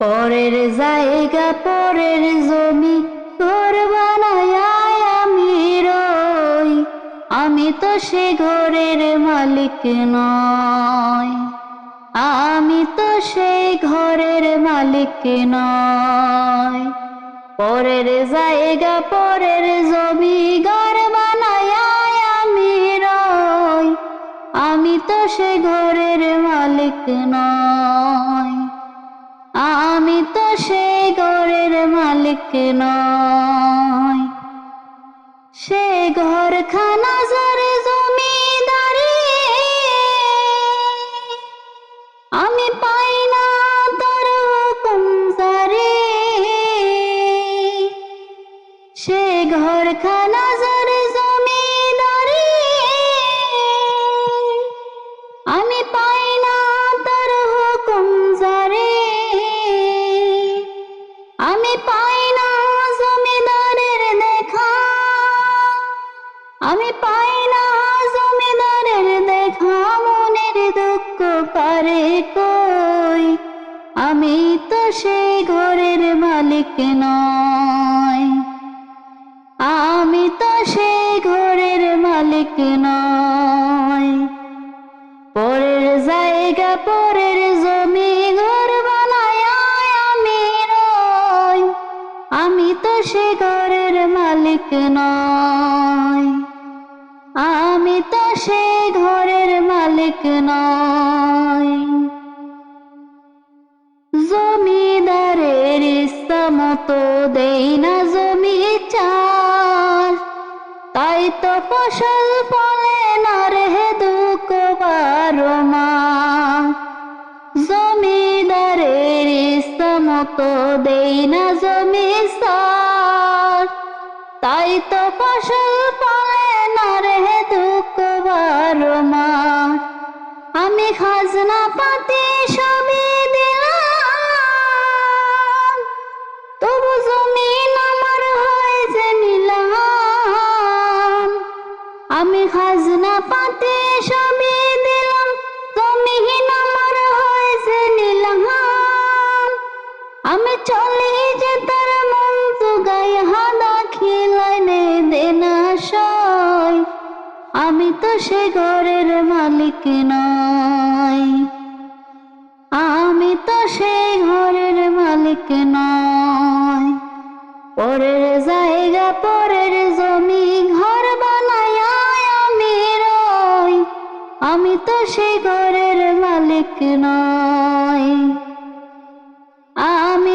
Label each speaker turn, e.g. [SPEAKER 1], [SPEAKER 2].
[SPEAKER 1] পরের জায়গা, পরের জমি, ঘর বানায় আমি রই। আমি তো সে ঘরের মালিক নয় আমি তো সেই ঘরের মালিক নয় পরের জায়গা, পরের জমি, ঘর বানায় আমি রই। আমি তো সে ঘরের মালিক নয় মালিক নয়। সে ঘর খানা জরে জমিদারি। আমি পাই না তার হুকুম পারে কই? আমি তো সেই ঘরের মালিক নয় আমি তো সেই ঘরের মালিক নয় পরের জায়গা, পরের জমি ঘর বানায় আমি রই আমি তো সে ঘরের মালিক নয় আমি তো সে ঘরের মালিক নয় জমিদারের ইচ্ছা মতো দেই না জমি চাষ। তাই তো ফসল ফলে না রে দুঃখ বারো জমিদারের ইচ্ছা মতো দেই না আমি চলি যে তার মন তো গায়ে হাদা খিলাইনে দেনা সয়। আমি তো সে ঘরের মালিক নয় আমি তো সেই ঘরের মালিক নয় পরের জায়গা, পরের জমি, ঘর বানায় আমি রই। আমি তো সেই ঘরের মালিক নয়